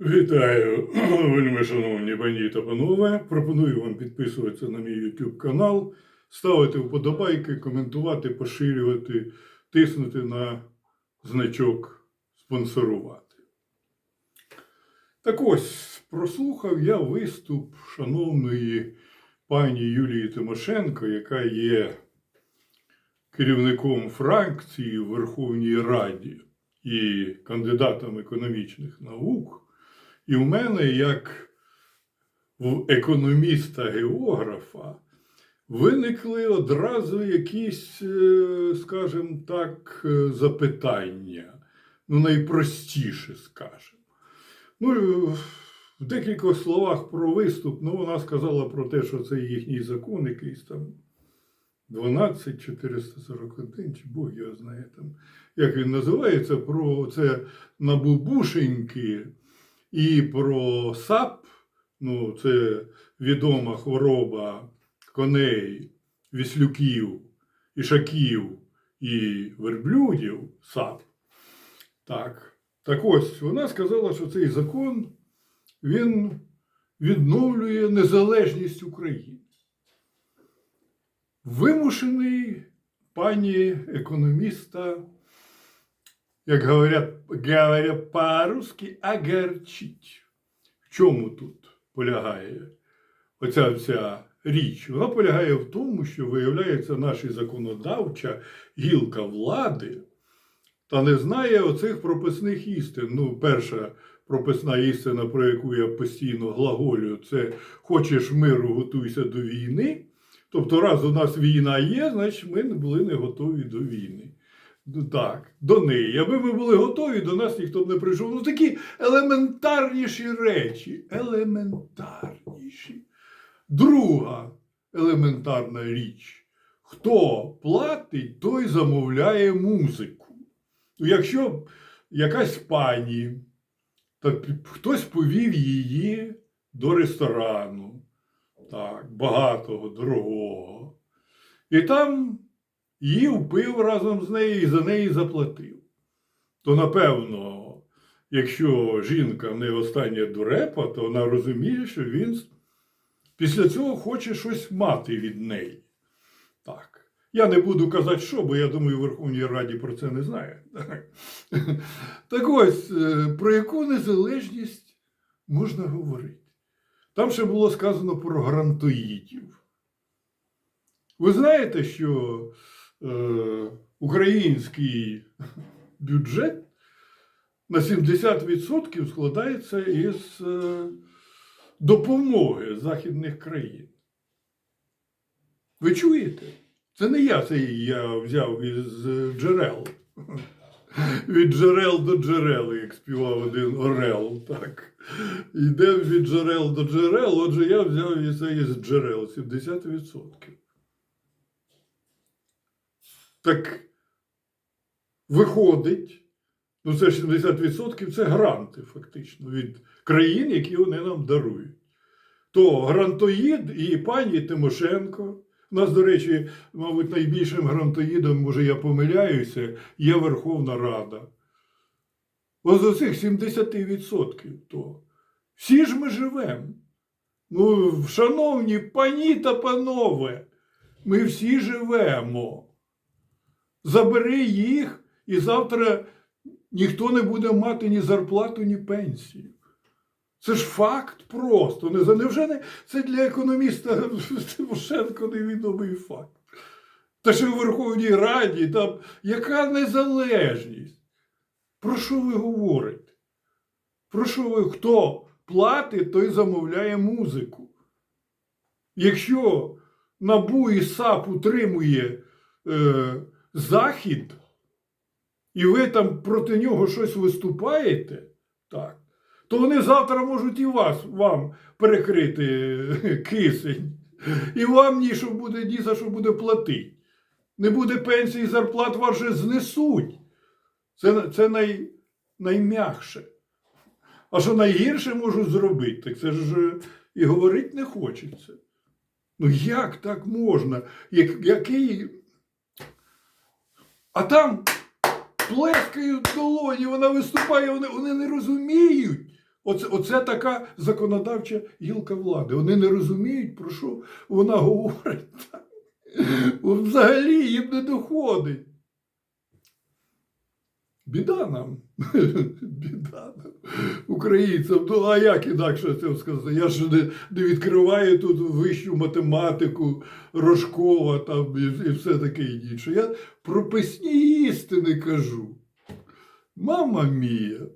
Вітаю, вельми шановні пані та панове. Пропоную вам підписуватися на мій YouTube канал, ставити вподобайки, коментувати, поширювати, тиснути на значок спонсорувати. Так ось, прослухав я виступ шановної пані Юлії Тимошенко, яка є керівником фракції в Верховній Раді і кандидатом економічних наук. І в мене, як в економіста-географа, виникли одразу якісь, е, скажімо так, е, запитання. Ну, найпростіше, скажімо. Ну, в декількох словах про виступ, ну, вона сказала про те, що це їхній закон, якийсь там 12441, чи Бог його знає там, як він називається, про це набубушеньки. І про САП, ну, це відома хвороба коней, віслюків, ішаків і верблюдів САП. Так. так ось, вона сказала, що цей закон він відновлює незалежність України. Вимушений пані економіста як говорять, говорять по-русски, огорчить. В чому тут полягає оця вся річ? Вона полягає в тому, що виявляється наша законодавча гілка влади та не знає оцих прописних істин. Ну, перша прописна істина, про яку я постійно глаголюю, це хочеш миру, готуйся до війни. Тобто, раз у нас війна є, значить ми були не готові до війни. Ну, Так, до неї. Аби ми були готові, до нас ніхто б не прийшов. Ну такі елементарніші речі. Елементарніші. Друга елементарна річ. Хто платить, той замовляє музику. Якщо якась пані, то хтось повів її до ресторану, так, багатого, дорогого. І там їв пив разом з нею і за неї заплатив. То, напевно, якщо жінка не остання дурепа, то вона розуміє, що він після цього хоче щось мати від неї. Так. Я не буду казати, що, бо я думаю, в Верховній Раді про це не знає. Так ось, е, про яку незалежність можна говорити? Там ще було сказано про грантоїдів. Ви знаєте, що український бюджет на 70% складається із е, допомоги західних країн. Ви чуєте? Це не я це я взяв із е, джерел. Від джерел до джерел, як співав один Орел. Так. Йде від джерел до джерел, отже, я взяв це із джерел 70%. Так виходить, ну це 70% це гранти, фактично, від країн, які вони нам дарують. То грантоїд і пані Тимошенко. У нас, до речі, мабуть, найбільшим грантоїдом, може, я помиляюся, є Верховна Рада. Ось з цих 70% то всі ж ми живемо. Ну, шановні пані та панове, ми всі живемо. Забери їх, і завтра ніхто не буде мати ні зарплату, ні пенсію. Це ж факт просто. Невже не це для економіста Тимошенко невідомий факт? Та ще в Верховній Раді там яка незалежність? Про що ви говорите? Про що ви хто платить, той замовляє музику. Якщо НАБУ і САП утримує е, Захід, і ви там проти нього щось виступаєте, так, то вони завтра можуть і вас вам перекрити кисень. І вам ні, що буде, ні за що буде платити. Не буде пенсії, зарплат вас же знесуть. Це, це най, найм'якше. А що найгірше можуть зробити, так це ж і говорити не хочеться. Ну як так можна? Як, який... А там плескають долоні, вона виступає, вони, вони не розуміють. Оце, оце така законодавча гілка влади. Вони не розуміють, про що вона говорить. Взагалі їм не доходить. Біда нам. Біда нам. Українцям. Ну, а як інакше це сказати? Я ж не, не відкриваю тут вищу математику, Рожкова там і, і все таке інше. Я прописні істини кажу. Мама мія.